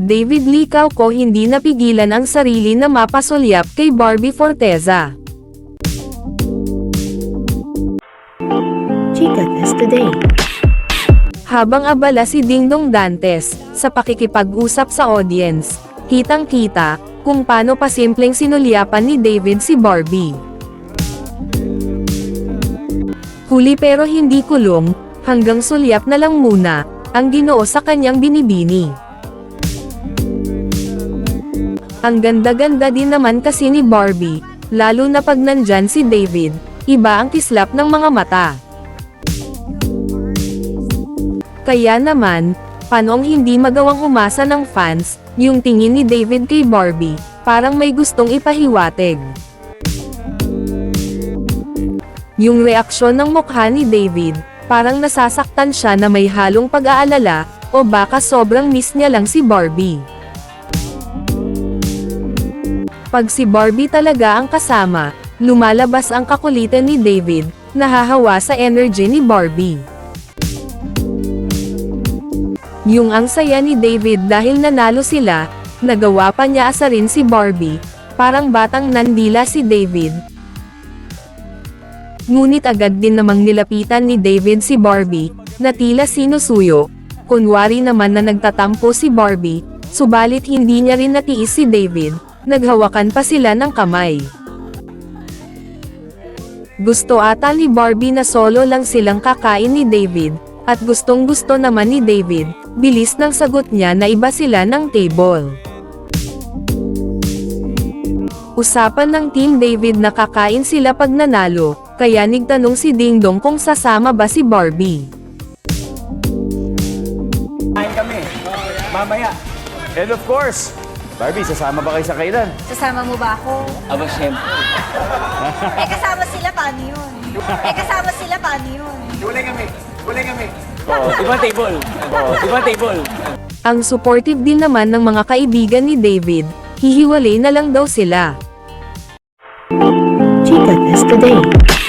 David Licao ko hindi napigilan ang sarili na mapasulyap kay Barbie Forteza. Chica Test Today. Habang abala si Dingdong Dantes, sa pakikipag-usap sa audience, kitang-kita, kung paano pasimpleng sinulyapan ni David si Barbie. Huli pero hindi kulong, hanggang sulyap na lang muna, ang ginoo sa kanyang binibini. Ang ganda-ganda din naman kasi ni Barbie, lalo na pag nandyan si David, iba ang kislap ng mga mata. Kaya naman, panong hindi magawang umasa ng fans, yung tingin ni David kay Barbie, parang may gustong ipahiwatig. Yung reaksyon ng mukha ni David, parang nasasaktan siya na may halong pag-aalala, o baka sobrang miss niya lang si Barbie. Pag si Barbie talaga ang kasama, lumalabas ang kakulitan ni David, nahahawa sa energy ni Barbie. Yung ang saya ni David dahil nanalo sila, nagawa pa niya asarin si Barbie, parang batang nandila si David. Ngunit agad din namang nilapitan ni David si Barbie, na tila sinusuyo. Kunwari naman na nagtatampo si Barbie, subalit hindi niya rin natiis si David, naghawakan pa sila ng kamay. Gusto ata ni Barbie na solo lang silang kakain ni David, at gustong gusto naman ni David, bilis ng sagot niya na iba sila ng table. Usapan ng Team David na kakain sila pag nanalo, kaya nigtanong si Dingdong kung sasama ba si Barbie. Kain kami. Mamaya. And of course, Barbie, sasama ba kayo sa kailan? Sasama mo ba ako? Aba, syempre. Eh, kasama sila, paano yun? Eh, kasama sila, paano yun? Gulay kami. Gulay kami. Oo, ibang table. Oo, ibang table. Ang supportive din naman ng mga kaibigan ni David, hihiwalay na lang daw sila. Chica Test Today.